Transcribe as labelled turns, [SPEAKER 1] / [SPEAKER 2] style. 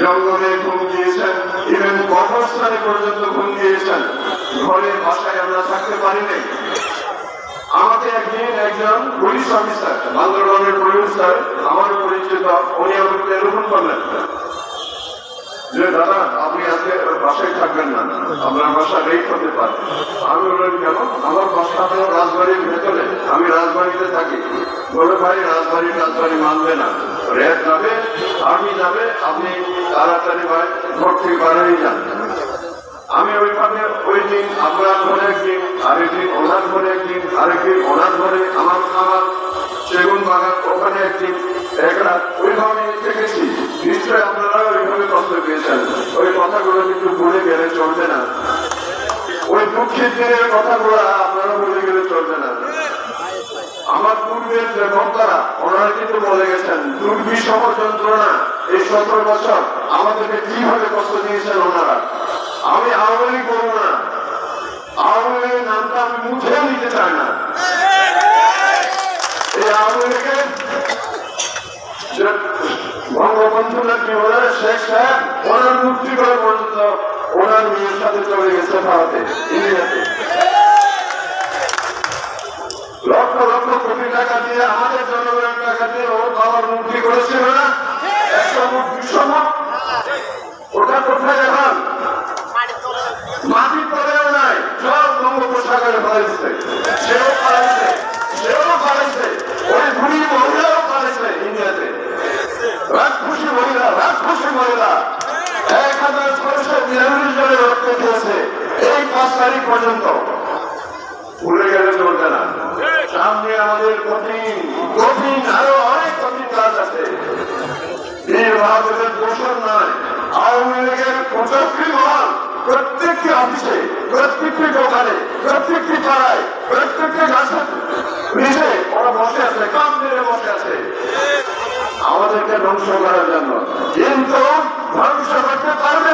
[SPEAKER 1] জঙ্গলে ঘুম দিয়েছেন ইভেন কবরস্থানে পর্যন্ত ঘুম দিয়েছেন ঘরে বাসায় আমরা থাকতে পারিনি। আমাকে একদিন একজন পুলিশ অফিসার, বান্দরবানের পুলিশ স্যার, আমার পরিচিত, উনি আমাকে টেলিফোন করলেন। যে, দাদা, আপনি আজকে বাসায় থাকবেন না। আপনার বাসা রেট হতে পারে। আমি বললাম, কেন? আমার বাসা আপনার রাজবাড়ির ভেতরে। আমি রাজবাড়িতে থাকি। বলে, ভাই, রাজবাড়ি রাজবাড়ি মানবে না। রেট যাবে, আর্মি যাবে, আপনি তাড়াতাড়ি ভাই থেকে বাড়াই যান। আমি ওইভাবে ওই দিন আপনার ঘরে একদিন আরেকদিন ওনার ঘরে একদিন আরেকদিন ওনার ঘরে আমার আমার সেগুন বাগান, ওখানে একদিন একটা ওইভাবে থেকেছি নিশ্চয়ই আপনারা ওইভাবে কষ্ট পেয়েছেন। ওই কথাগুলো কিন্তু ভুলে গেলে চলবে না। ওই দুঃখের দিনের কথাগুলো আপনারা আমার পূর্বের যে বক্তারা ওনারা কিন্তু বলে গেছেন দুর্বিষহ যন্ত্রণা এই সতেরো বছর আমাদেরকে কীভাবে কষ্ট দিয়েছেন ওনারা? আমি আওয়ামী লীগ করব না। আওয়ামী নামটা আমি মুছেও নিতে চাই না। এই আওয়ামী লীগের বঙ্গবন্ধু না কি বলে, শেখ সাহেব, ওনার মুক্তি করে পর্যন্ত ওনার মেয়ের সাথে চলে গেছে ভারতে, ইন্ডিয়াতে। কোথায় এখন মাটি তলেও নাই সব বঙ্গোপসাগরে ফেলাইছে সেও ফেলাইছে সেও ফেলাইছে ওই বুড়ি মহিলাও ফেলাইছে ইন্ডিয়াতে রাজখুশি মহিলা রাজখুশি মহিলা নয় প্রত্যেকটি দোকানে প্রত্যেকটি পাড়ায় প্রত্যেকটি গাছে ওরা বসে আছে কাম বসে আছে। আমাদেরকে ধ্বংস করার জন্য। কিন্তু ধ্বংস করতে পারবে